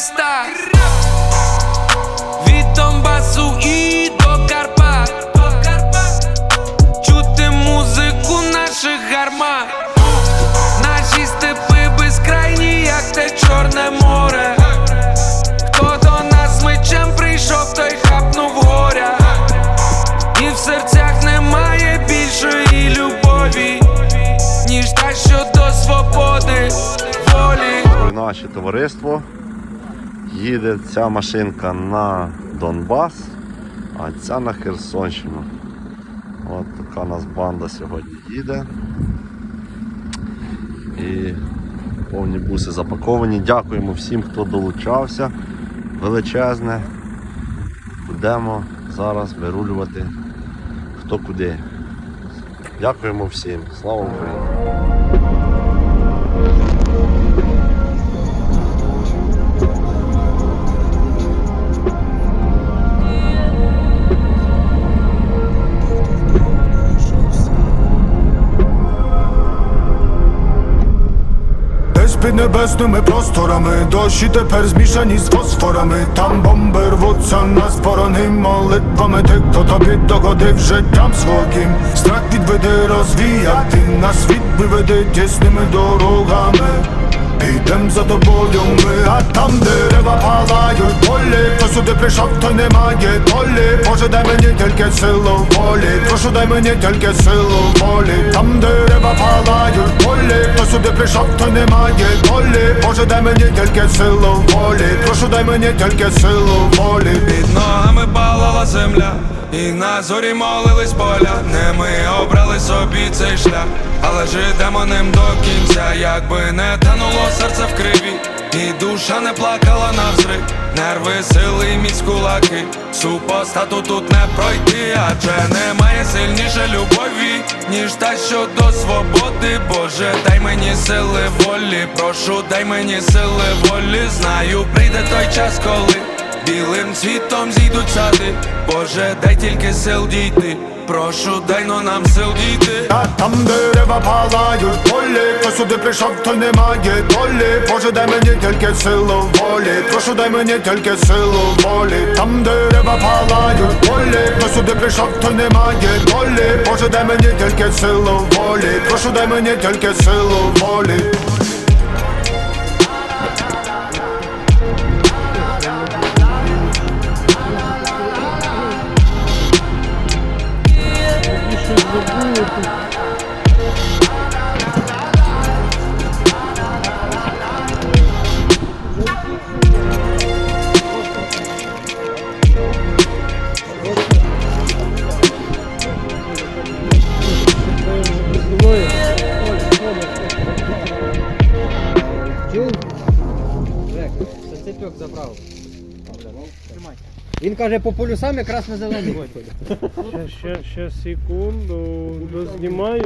Гетатиме. Від Донбасу і до Карпат, чути музику наших гармат. Наші степи безкрайні, як те чорне море. Хто до нас мечем прийшов, той хапнув горя. І в серцях немає більшої любові, ніж та, що до свободи. Наше товариство їде ця машинка на Донбас, а ця на Херсонщину. От така у нас банда сьогодні їде. І повні буси запаковані. Дякуємо всім, хто долучався. Величезне. Будемо зараз вирулювати хто куди. Дякуємо всім. Слава Україні! під небесними просторами, дощі тепер змішані з фосфорами. Там бомби рвуться на спорони молитвами тих, хто тобі догодив життям своїм. Страх відведи розвіяти, на світ виведи тісними дорогами. Підем за тобою ми, а там дерева палають. Полі Хто сюди прийшов, той не має долі. Боже, дай мені тільки силу волі. Прошу, дай мені тільки силу волі. Там дерева палають. Полі Хто сюди прийшов, той не має долі. Боже, дай мені тільки силу волі. Прошу, дай мені тільки силу волі. Під ногами палала земля, і на зорі молились поля. Не ми обрали собі цей шлях, але житимо ним до кінця, якби не тануло серце в криві, і душа не плакала навзрик. Нерви, сили, міць кулаки, супостату тут не пройти, адже немає сильніше любові, ніж та, що до свободи. Боже, дай мені сили волі, прошу, дай мені сили волі. Знаю, прийде той час, коли. Білим цвітом зійдуть сади, Боже, дай тільки сил дійти. Прошу, дай но нам сил дійти. А там дерева палають полі Хто сюди прийшов, той не має долі. Боже, дай мені тільки силу волі. Прошу, дай мені тільки силу волі. Там дерева палають полі Хто сюди прийшов, той не має долі. Боже, дай мені тільки силу волі. Прошу, дай мені тільки силу волі Цепьок забрав. Він каже, по полюсам якраз на зелений. Ще, ще, ще секунду, дознімаю.